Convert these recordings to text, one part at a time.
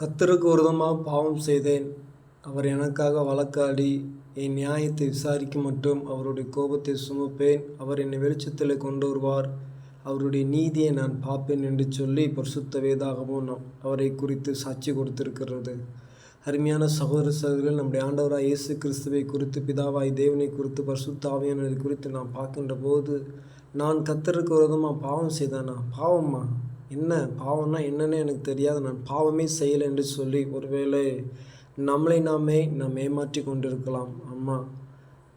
கத்தருக்கு விரதமாக பாவம் செய்தேன். அவர் எனக்காக வழக்காடி என் நியாயத்தை விசாரிக்க மட்டும் அவருடைய கோபத்தை சுமப்பேன். அவர் என்னை வெளிச்சத்தில் கொண்டு வருவார் அவருடைய நீதியை நான் பார்ப்பேன் என்று சொல்லி பரிசுத்த வேதாகவும் நான் அவரை குறித்து சாட்சி கொடுத்திருக்கிறது. அருமையான சகோதர சகோதரிகள் நம்முடைய ஆண்டவராக இயேசு கிறிஸ்துவை குறித்து பிதாவாய் தேவனை குறித்து பரிசுத்தாவியானதை குறித்து நாம் பார்க்கின்ற போது நான் கத்தருக்கு விரதமாக பாவம் செய்தானா? பாவம்மா. என்ன பாவம்னா என்னன்னு எனக்கு தெரியாது. நான் பாவமே செய்யலை என்று சொல்லி ஒருவேளை நம்மளை நாமே நாம் ஏமாற்றி கொண்டிருக்கலாம். அம்மா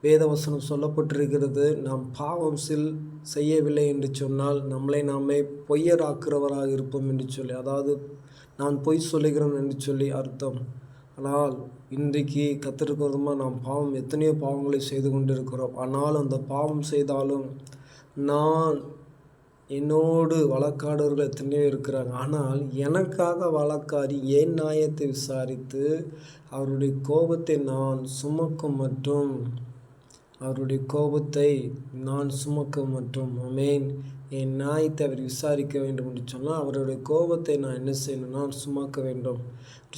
வேதவசனம் சொல்லப்பட்டிருக்கிறது நாம் பாவம் சில் செய்யவில்லை என்று சொன்னால் நம்மளை நாமே பொய்யராக்குறவராக இருப்போம் என்று சொல்லி அதாவது நான் பொய் சொல்லுகிறேன் என்று சொல்லி அர்த்தம். ஆனால் இன்றைக்கு கத்திற்கு நாம் பாவம் எத்தனையோ பாவங்களை செய்து கொண்டிருக்கிறோம். ஆனால் அந்த பாவம் செய்தாலும் நான் என்னோடு வழக்காடுவர்கள் எத்தனையோ இருக்கிறாங்க ஆனால் எனக்காக வழக்காடி என் நியாயத்தை விசாரித்து அவருடைய கோபத்தை நான் சுமக்கும் மற்றும் அவருடைய கோபத்தை நான் சுமக்க மற்றும் அமேன் என் நியாயத்தை அவர் விசாரிக்க வேண்டும் என்று சொன்னால் அவருடைய கோபத்தை நான் என்ன செய்யணும்? நான் சுமக்க வேண்டும்.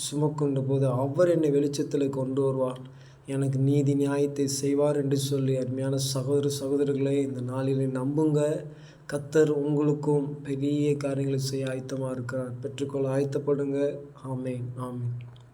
சுமக்கின்ற போது அவர் என்னை வெளிச்சத்தில் கொண்டு வருவார். எனக்கு நீதி நியாயத்தை செய்வார் என்று சொல்லி அருமையான சகோதர சகோதரர்களை இந்த நாளிலே நம்புங்க. கத்தர் உங்களுக்கும் பெரிய காரியங்களை செய்ய ஆயத்தமாக இருக்கிறார். பெற்றுக்கொள்ள ஆயத்தப்படுங்க. ஆமேன். ஆமேன்.